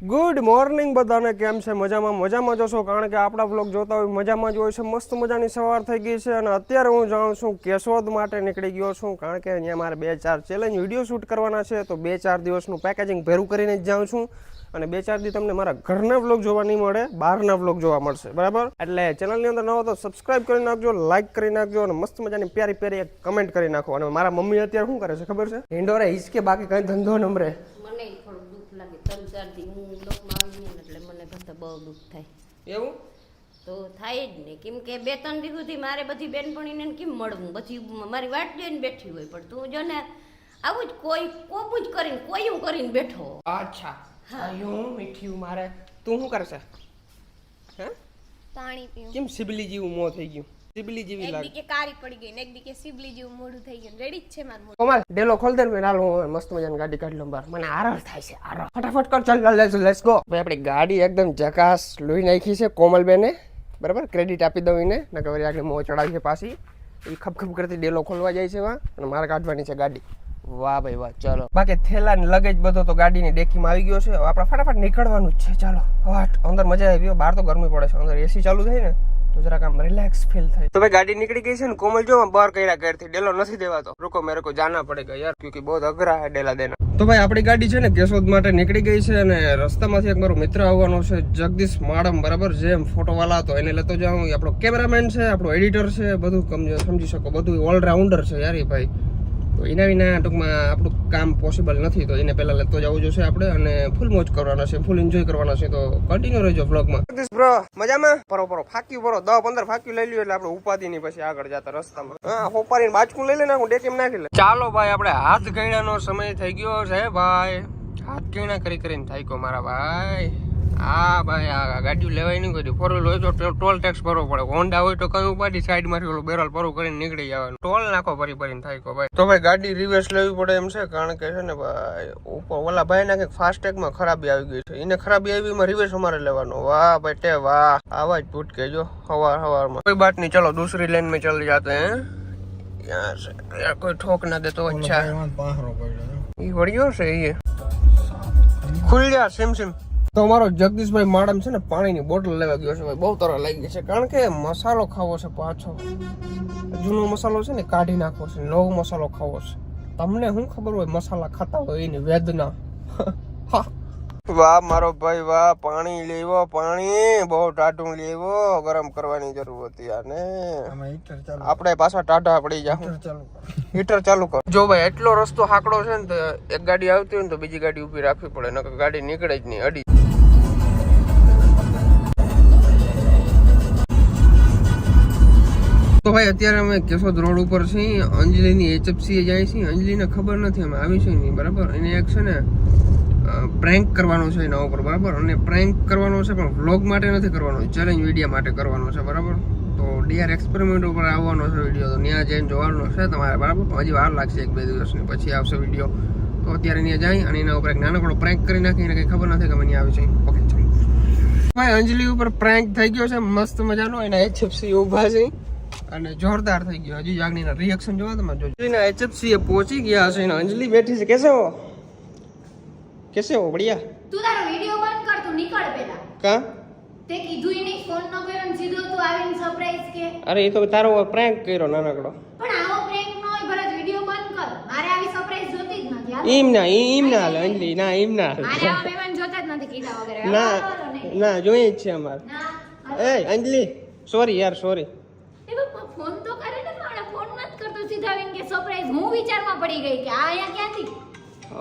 Good morning બધાને, કેમ છે? મજામાં? મજામાં જશો કારણ કે આપણા બ્લોગ જોતા હોય, મજામાં જ હોય છે. મસ્ત મજાની સવાર થઈ ગઈ છે અને અત્યારે હું જાઉં છું કેશોદ માટે નીકળી ગયો છું, કારણ કે અહીંયા મારે બે ચાર ચેલેન્જ વીડિયો શૂટ કરવાના છે, તો બે ચાર દિવસનું પેકેજિંગ ભેરું કરીને જ જાઉં છું. અને બે ચાર દી તમને મારા ઘરના વ્લોગ જોવા નહીં મળે, બહારના વ્લોગ જોવા મળશે. બરાબર? એટલે ચેનલની અંદર ન હો તો સબસ્ક્રાઇબ કરી નાખજો લાઇક કરી નાખજો અને મસ્ત મજાની પ્યારી પ્યારી એક કમેન્ટ કરી નાખો. અને મારા મમ્મી અત્યારે શું કરે છે ખબર છે? ઇન્ડોરે હિચકે બાકી કઈ ધંધો નંબરે. મને થોડું દુઃખ લાગે, ત્રણ ચાર દી હું લોકમાં આવી ગઈ ને એટલે મને કરતા બહુ દુઃખ થાય. એવું? તો થાય જ નહીં કેમ કે બે ત્રણ દી સુધી મારે બધી બેનપણીને કેમ મળવું? બધી મારી વાટ જોઈને બેઠી હોય. પણ તું જો ને આવું જ કોઈ કોપું જ કરીને કોઈ હું કરીને બેઠો. અચ્છા. હું. મીઠ્યું મારે. તું શું કરશે? હે? પાણી પીવું. કેમ સિબલી જેવું મોં થઈ ગયું? સિબલી જેવી લાગે. કે કારી પડી ગઈ ને એક દીકે સિબલી જેવું મોઢું થઈ ગયું રેડી જ છે મારું મોઢું. કોમલ ડેલો ખોલ દે ને હાલ હું મસ્ત મજાની ગાડી કાઢી લઉં બહાર મને આરસ થાય છે આરસ ફટાફટ કર ચાલ લેટ્સ લેટ્સ ગો ભાઈ આપણી ગાડી એકદમ જકાસ લોહી નાખી છે કોમલ બેને બરાબર? ક્રેડિટ આપી દઉં એને નકર વળી આગળ મોં ચડાવી છે પાછી. એ ખપ ખપ કરતી ડેલો ખોલવા જાય છે વા અને મારે કાઢવાની છે ગાડી. વાહ ભાઈ વાહ ચલો. બાકી થેલા ને લગેજ બધો તો ગાડીની ડેકીમાં આવી ગયો છે. હવે આપણે ફટાફટ નીકળવાનું જ છે. ચાલો હટ. અંદર મજા આવી ગયો. બહાર તો ગરમી પડે છે. અંદર એસી ચાલુ થાય ને. તો જરાક આમ રિલેક્સ ફીલ થાય તો ભાઈ ગાડી નીકળી ગઈ છે ને કોમલ જો બહાર કર્યા ઘરથી ડેલો નથી દેવાતો. રૂકો મેરે કો જાના પડેગા યાર ક્યુકી બહુ અઘરા હે ડેલા દેના. તો ભાઈ આપણી ગાડી છે ને કેશોદ માટે નીકળી ગઈ છે અને રસ્તામાંથી એક મારો મિત્ર આવવાનો છે જગદીશ માડમ બરાબર? જેમ ફોટો વાલા હતો એને લેતો જાઉં. આપણો કેમેરામેન છે આપણો એડિટર છે બધું સમજી શકો બધું ઓલરાઉન્ડર છે યાર ભાઈ. તો એના વિના ટૂંકમાં આપણું કામ પોસિબલ નથી. તો એને પહેલાં લેતો જવું જોશે આપણે અને ફૂલ મોજ કરવાના છે ફૂલ એન્જોય કરવાના છે. તો કન્ટિન્યુ રહેજો બ્લોગમાં બ્રો મજામાં? પરો પરો ફાક્યું પરો દસ પંદર ફાક્યું લઈ લ્યો એટલે આપણે ઉપાધિ ની પછી આગળ જતા રસ્તામાં. હા હોપારી બાચકું લઈ લે ને હું ડેકીમ નાખી લે ચાલો ભાઈ આપણે હાથ ગયણાનો સમય થઈ ગયો છે ભાઈ. હાથ ગયણા કરી કરીને થાય મારા ભાઈ. હા ભાઈ આ ગાડી લેવાય નહીં કર્યું ફોર હોય તો ટોલ ટેક્સ ભરવો પડે. હોન્ડા હોય તો કઈ ઉપાડી સાઈડમાંથી ઓલું બેરલ ભરવું કરીને નીકળી જવાનું. ટોલ નાખો ભરી ભરીને થાય કો ભાઈ. તો ભાઈ ગાડી રિવર્સ લેવી પડે એમ છે કારણ કે છે ને ભાઈ ઉપર ઓલા ભાઈ ના કંઈક ફાસ્ટેગમાં ખરાબી આવી ગઈ છે. એને ખરાબી આવી એમાં રિવર્સ અમારે લેવાનો. વાહ ભાઈ તે વાહ. આવા જ ભૂટ કહેજો હવાર હવારમાં. કોઈ બાત નહીં ચલો દૂસરી લાઈનમાં ચલી જાતે હે. કોઈ ઠોક ના દે તો અચ્છા. એ વળ્યો છે એ ખુલ્યા સેમ સેમ તો અમારો જગદીશભાઈ માડમ છે ને પાણીની બોટલ લેવા ગયો છે ભાઈ બહુ તરા લાગી ગઈ છે. કારણ કે મસાલો ખાવો છે પાછો. જૂનો મસાલો છે ને કાઢી નાખવો છે નવો મસાલો ખાવો છે. તમને શું ખબર હોય મસાલા ખાતા હોય એની વેદના? વાહ મારો ભાઈ વાહ પાણી લેવો પાણી. બહુ ટાઢું લેવો ગરમ કરવાની જરૂર હતી આને. આપણે પાછા ટાઢા પડી જા હીટર ચાલુ કર. જો ભાઈ એટલો રસ્તો હાકડો છે ને તો એક ગાડી આવતી હોય ને તો બીજી ગાડી ઊભી રાખવી પડે નકર ગાડી નીકળે જ નહીં અડી તો ભાઈ, અત્યારે અમે કેશોદ રોડ ઉપર છીએ. અંજલિની એચએફસી જાય છીએ અંજલિને ખબર નથી, અમે આવી છે નહીં, બરાબર? એને એક છે ને પ્રેન્ક કરવાનો છે એના ઉપર, બરાબર? અને પ્રેન્ક કરવાનો છે, પણ વ્લોગ માટે નથી કરવાનો. ચેલેન્જ વિડીયા માટે કરવાનો છે, બરાબર? તો ડીઆર એક્સપેરિમેન્ટ ઉપર આવવાનો છે વીડિયો તો ત્યાં જઈને જોવાનો છે તમારે, બરાબર? હજી વાર લાગશે એક બે દિવસની. પછી આવશે વીડિયો તો અત્યારે ત્યાં જાય અને એના ઉપર એક નાનકડો પ્રેન્ક કરી નાખી. એને કંઈ ખબર નથી કે ત્યાં આવી છે. ઓકે ચાલો. ભાઈ, અંજલિ ઉપર પ્રેન્ક થઈ ગયો છે. મસ્ત મજાનો. એના એચએફસી ઊભા છે. અને જોરદાર થઈ ગયો. હજી જાગનીના રિએક્શન જોવા તમે જોજો. અંજલિના એચએફસી એ પહોંચી ગયા છે અને અંજલિ બેઠી છે. કેસે હો? કેસે હો બઢિયા? તું તારો વિડિયો બંધ કર તું નીકળ પેલા. કા? તે કીધું નહીં ફોન ન કર્યો ને સીધો તું આવીને સરપ્રાઈઝ કે. અરે એ તો તારો પ્રેન્ક કર્યો નાનકડો. પણ આવો પ્રેન્ક ન હોય ભરત વિડિયો બંધ કર. મારે આવી સરપ્રાઈઝ જોતી જ નથી ઈમ ના ઈમ ના હાલે અંજલિ. ના ઈમ ના હાલે. મારે આ મહેમાન જોતા જ નથી કીધા વગર. ના. ના જોઈએ જ છે અમારે. ના એ અંજલિ સોરી યાર સોરી ફોન તો કરે ને પણ ફોન નથી કરતો. સીધા આવીને કે સરપ્રાઈઝ હું વિચારમાં પડી ગઈ કે આ અહીંયા ક્યાંથી?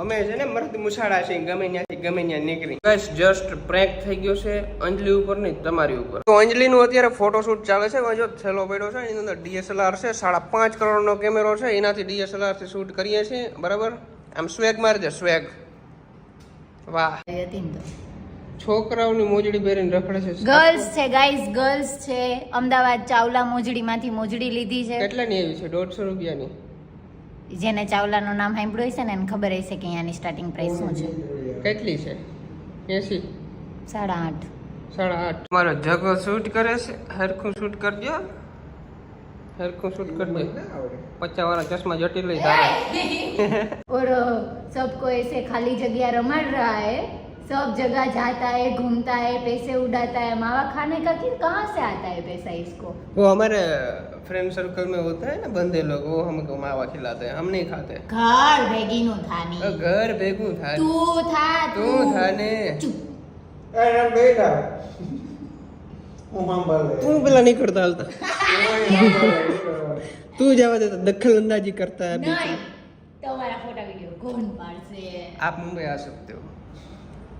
અમે છે ને મરદ મુસાડા છે ગમે ત્યાંથી ગમે ત્યાં નીકળી. બસ જસ્ટ પ્રેન્ક થઈ ગયો છે. અંજલિ ઉપર નહીં તમારી ઉપર. તો અંજલિ નું અત્યારે ફોટોશૂટ ચાલે છે. જો થેલો પડ્યો છે એની અંદર ડીએસએલઆર છે. સાડા પાંચ કરોડનો કેમેરો છે. એનાથી ડીએસએલઆરથી શૂટ કરીએ છીએ. બરાબર? આમ સ્વેગ મારી દે સ્વેગ. વાહ. હતી ને તો. છોકરાઓની મોજડી પહેરીને રખડે છે. ગર્લ્સ છે ગાઈસ ગર્લ્સ છે. અમદાવાદ ચાવલા મોજડીમાંથી મોજડી લીધી છે. કેટલાની આવી છે? દોઢસો રૂપિયાની. જેને ચાવલાનું નામ સાંભળ્યું છે ને એને ખબર હશે કે અહીંયાની સ્ટાર્ટિંગ પ્રાઇસ શું છે. કેટલી છે? એસી? સાડા આઠ. સાડા આઠ. મારો જગો શૂટ કરે છે. હરખું શૂટ કરજો. હરખું શૂટ કરજો પચાસ વાળા ચશ્મા જટી લઈ ધારે. ઓર સબકો એસે ખાલી જગ્યા રમાડ રહા હે. सब जगह जाता है घूमता है पैसे उड़ाता है। मावा खाने का फिर कहाँ से आता है पैसा इसको? वो हमारे फ्रेंड सर्कल में होता है ना बंदे लोग वो हमको मावा खिलाते हैं हम नहीं खाते। घर भेगी नो तो घर बेगू था तू था तू, तू तू भला नहीं करता हलता। तू जावा देता दखल अंदाजी करता है नहीं तुम्हारा फ़ोटो वीडियो कौन पार से आप मुंबई आ सकते हो।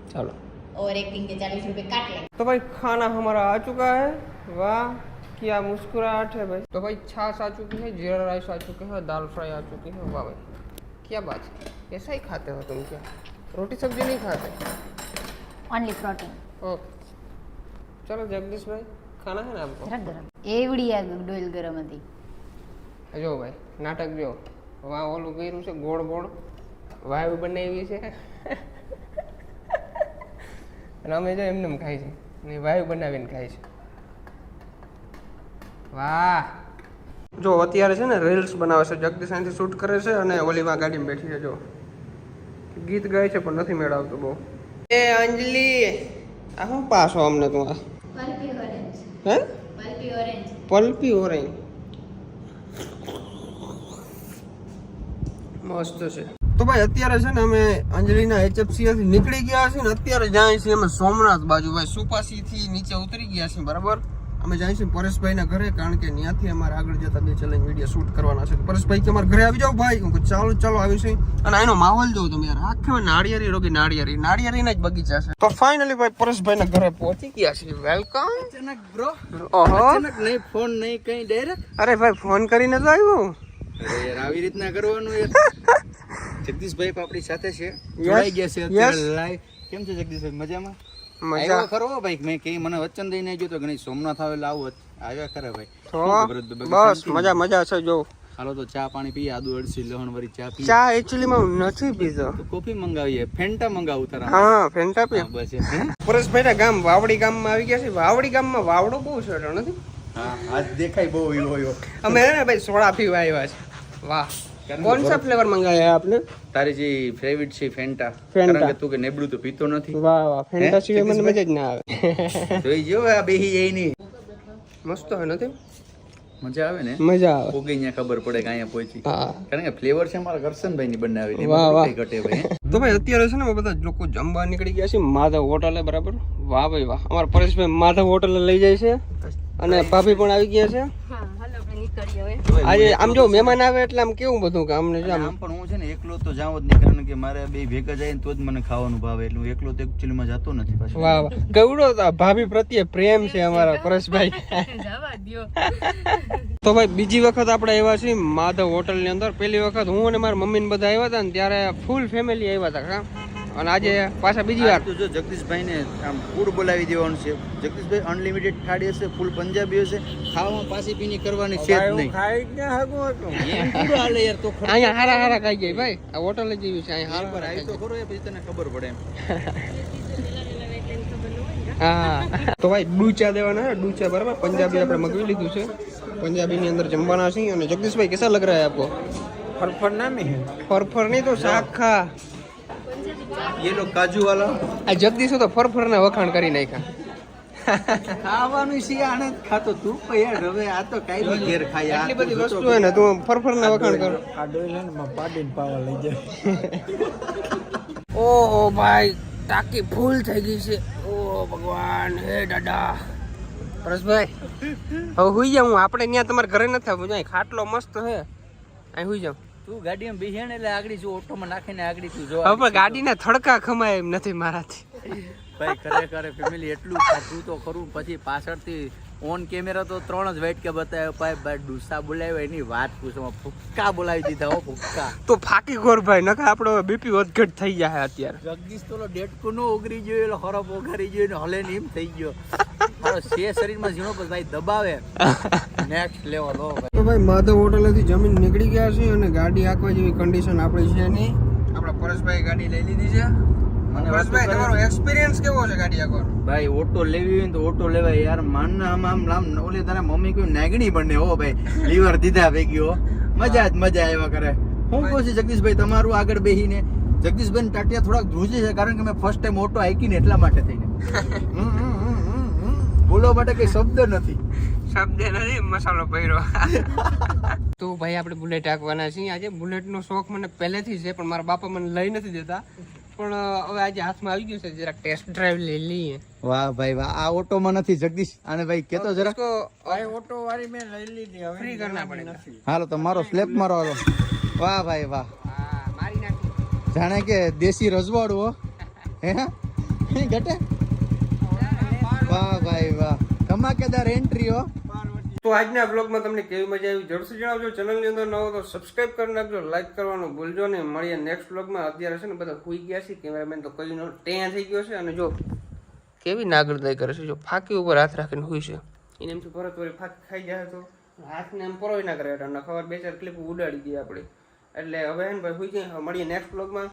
चलो और एक्टिंग के चालीस रुपए काट ले तो भाई खाना हमारा आ चुका है वाह क्या मुस्कुराहट है भाई तो भाई छाछ आ चुकी है जीरा राइस आ चुके हैं दाल फ्राई आ चुकी है वाह भाई क्या बात है ऐसा ही खाते हो तुम क्या रोटी सब्जी नहीं खाते ઓનલી પ્રોટીન ओके चलो जगदीश भाई खाना है ना आपको જરાક ગરમ એવડી આ ડોઈલ ગરમ હતી જો ભાઈ નાટક જો વાહ ઓલું કર્યું છે ગોળ ગોળ વાયુ બનાવી છે અને અમે જો એમને એમ ખાઈ છે. ને વાયુ બનાવીને ખાય છે. વાહ. જો અત્યારે છે ને રીલ્સ બનાવે છે જગદીશ અહીંથી શૂટ કરે છે અને ઓલીમાં ગાડીમાં બેઠી છે જો. ગીત ગાય છે પણ નથી મેળવતું બહુ. એ અંજલિ આ શું પાછો અમને તું આ? હે? Pulpy orange. Pulpy orange. મસ્ત છે. તો ભાઈ અત્યારે છે ને અમે અંજલિના એચએફસી થી નીકળી ગયા છીએ ને અત્યારે જાય છીએ અમે સોમનાથ બાજુ. ભાઈ સુપાસી થી નીચે ઉતરી ગયા છીએ બરાબર? અમે જાય છીએ પરેશભાઈ ના ઘરે કારણ કે ત્યાંથી અમારે આગળ જતા બે ચેલેન્જ વીડિયો શૂટ કરવાના છે. પરેશભાઈ કે અમારે ઘરે આવી જાઓ ભાઈ? હું ચાલો ચાલો આવી છે અને એનો માહોલ જોઉં તમે યાર. આખે નાળિયેરી રોકી નાળિયેરી નાળિયેરીના જ બગીચા છે. તો ફાઇનલી ભાઈ પરેશભાઈ ના ઘરે પહોંચી ગયા છે વેલકમ અચાનક બ્રો ઓહો. અચાનક નહીં ફોન નહીં કઈ ડાયરેક્ટ અરે ભાઈ ફોન કરીને તો આવ્યો. અરે યાર આવી રીતના કરવાનું યાર. જગદીશભાઈ પણ આપણી સાથે છે. જોડાઈ ગયા છે અત્યારે લાઈવ કેમ છે જગદીશભાઈ મજામાં? મજા. ખરો ભાઈ? મેં કઈ મને વચન દઈને જો તો ઘણી સોમનાથ આવેલા આવું આવ્યા ખરા ભાઈ. બસ મજા મજા છે જો. હાલો તો ચા પાણી પીએ આદુ અડસી લહણ વાળી ચા પી ચા એક્ચ્યુઅલી માં નથી પીતો. કોફી મંગાવીએ? ફેન્ટા મંગાવું તારા હા ફેન્ટા પી બસ? પરેશભાઈ ના ગામ વાવડી ગામમાં આવી ગયા છે. વાવડી ગામમાં વાવડો બહુ છે એટલે નથી? હા આજ દેખાય બહુ એવો અમે ને ભાઈ સોડા પીવા આવ્યા છે. વાહ. કોણ સા ફ્લેવર મંગાયા આપને? તારી જે ફેવરિટ છે ફેન્ટા ફેન્ટા. કારણ કે તું કે નેબડું તો પીતો નથી. વાહ વાહ. ફેન્ટા સિવાય મને મજા જ ના આવે. જોઈ જો આ બેહી જઈ ની મસ્ત હોય નથી મજા આવે ને? મજા આવે. પોગી અહીંયા ખબર પડે કે અહીંયા પહોંચી. કારણ કે ફ્લેવર છે મારા કરશનભાઈ ની બનાવેલી. વાહ, વાહ. ઘટે ભાઈ તો ભાઈ અત્યારે છે ને બધા લોકો જમવા નીકળી ગયા છે માધવ હોટલે બરાબર. વાહ ભાઈ વાહ. અમારા પરેશભાઈ માધવ હોટલે લઈ જાય છે. અને ભાભી પણ આવી ગયા છે. આજે આમ જો મહેમાન આવે એટલે આમ કેવું બધું કે અમને આમ આમ પણ હું છે ને એકલો તો જાઉં જ નહીં કારણ કે મારે બે ભેગા જાય ને તો જ મને ખાવાનું ભાવે. એટલે હું એકલો તો એકચ્યુઅલી માં જતો નથી પાછો. વાહ વાહ. ગૌડો ભાભી પ્રત્યે પ્રેમ છે અમારા પરેશભાઈ. તો ભાઈ બીજી વખત આપણે આવ્યા છીએ માધવ હોટલની અંદર. પહેલી વખત હું અને મારા મમ્મી ને બધા આવ્યા હતા ને ત્યારે ફૂલ ફેમિલી આવ્યા હતા કા અને આજે પાછા બીજી વાર. જો જગદીશભાઈને આમ ફૂડ બોલાવી દેવાનું છે. જગદીશભાઈ અનલિમિટેડ થાળી હશે ફૂલ પંજાબી હશે ખાવા પાછી પીની કરવાની છે જ નહીં. ખાઈ જ અહીંયા હારા હારા ખાઈ જાય ભાઈ. આ હોટલ જ જેવી છે અહીંયા હારા પર આવી તો ખરો પછી તને ખબર પડે એમ. હા તો ભાઈ ડૂચા દેવાના ડૂચા બરાબર? પંજાબી આપણે મગવી લીધું છે. પંજાબીની અંદર જમવાના છે અને જગદીશભાઈ કેસા લગ રહ્યા આપકો? ફરફર ના મેં ફરફર નહીં તો શાખા ये लोग काजू वाला આ જગદીશ તો ફરફર ના વખાણ કરી નાખ્યા ખાવાનું છે આને જ ખાતો તું પણ યાર હવે આ તો કાઈ બી ઘેર ખાય આ એટલી બધી તું વસ્તુ જોતો હોય ને તું ફરફર ના વખાણ કર ઓહો ભાઈ ટાંકી ફૂલ થઈ ગઈ છે ઓ ભગવાન હે દાદા પરેશભાઈ હવે હુઈ જાઉં હું આપણે ત્યાં તમારા ઘરે નથી આવું ત્યાં ખાટલો મસ્ત હે અહીં હુઈ જાઉં તું ગાડીમાં બેસી ને એટલે આગળ જો ઓટોમાં નાખીને આગળ તું જો હવે ગાડી ગાડીના થડકા ખમાય એમ નથી મારાથી. ભાઈ ખરેખર ફેમિલી એટલું ખાધું તો ખરું પછી પાછળથી ઓન કેમેરા તો ત્રણ જ વેટ કે બતાવ્યો ભાઈ ભાઈ ડુસા બોલાવ્યો એની વાત પૂછવા ફુક્કા બોલાવી દીધા હો ફુક્કા. તો ફાકી ગોર ભાઈ નકા આપણો બીપી વધઘટ થઈ જાય અત્યારે. જગદીશ તો ડેટકો નો ઓગરી ગયો એટલે હરફ ઓગારી ગયો ને હલે એમ થઈ ગયો. મારો શે શરીરમાં ઝીણો પછી ભાઈ દબાવે. નેક્સ્ટ લેવલ હો ભાઈ. તો ભાઈ માધવ હોટલથી જમીન નીકળી ગયા છે અને ગાડી આંકવા જેવી કન્ડિશન આપણી છે નહીં. આપણા પરેશભાઈ ગાડી લઈ લીધી છે. મને તમારો એક્સપિરિયન્સ કેવો છે ગાડી આંકવાનો ભાઈ ઓટો લેવી હોય ને તો ઓટો લેવાય યાર. માનના આમ આમ લામ ઓલી તારા મમ્મી કોઈ નાગણી બને હો ભાઈ. લીવર દીધા ભેગી હો. મજા જ મજા આવ્યા કરે. હું કહું છું જગદીશભાઈ તમારું આગળ બેહીને. જગદીશભાઈ ટાટિયા થોડાક ધ્રુજે છે કારણ કે મેં ફર્સ્ટ ટાઈમ ઓટો આકી ને એટલા માટે થઈને. બોલવા માટે કઈ શબ્દ નથી. શબ્દ નથી મસાલો પહેર્યો તો ભાઈ આપણે બુલેટ હાંકવાના છીએ. આજે બુલેટનો શોખ મને પહેલેથી છે પણ મારા બાપા મને લઈ નથી દેતા. પણ હવે આજે હાથમાં આવી ગયું છે જરા ટેસ્ટ ડ્રાઈવ લઈ લઈએ. વાહ ભાઈ વાહ આ ઓટોમાં નથી જગદીશ. અને ભાઈ કેતો જરા? ભાઈ ઓટો વાળી મેં લઈ લીધી હવે ફ્રી કરના પડે. હાલો તો મારો સ્લેપ મારો હાલો વાહ ભાઈ વાહ. મારી નાખી. જાણે કે દેશી રજવાડું હો. હે? ઘટે? વાહ ભાઈ વાહ. ધમાકેદાર એન્ટ્રી હો. તો આજના બ્લોગમાં તમને કેવી મજા આવી જરૂરથી જણાવજો. ચેનલની અંદર નવો તો સબસ્ક્રાઇબ કરી નાખજો લાઈક કરવાનું ભૂલજો નહીં. મળીએ નેક્સ્ટ બ્લોગમાં અત્યારે છે ને બધા સુઈ ગયા છે. કેમેરામેન તો કઈ નો ટેં થઈ ગયો છે અને જો કેવી નાગરદાઈ કરે છે. જો ફાંકી ઉપર હાથ રાખીને હોય છે. એને એમથી પરત વળી ફાંકી ખાઈ જાય તો હાથને એમ પરોય ના કરે એટલે ખબર બે ચાર ક્લિપ ઉડાડી દઈએ આપણે. એટલે હવે હે ને ભાઈ હોઈ જાય. મળીએ નેક્સ્ટ બ્લોગમાં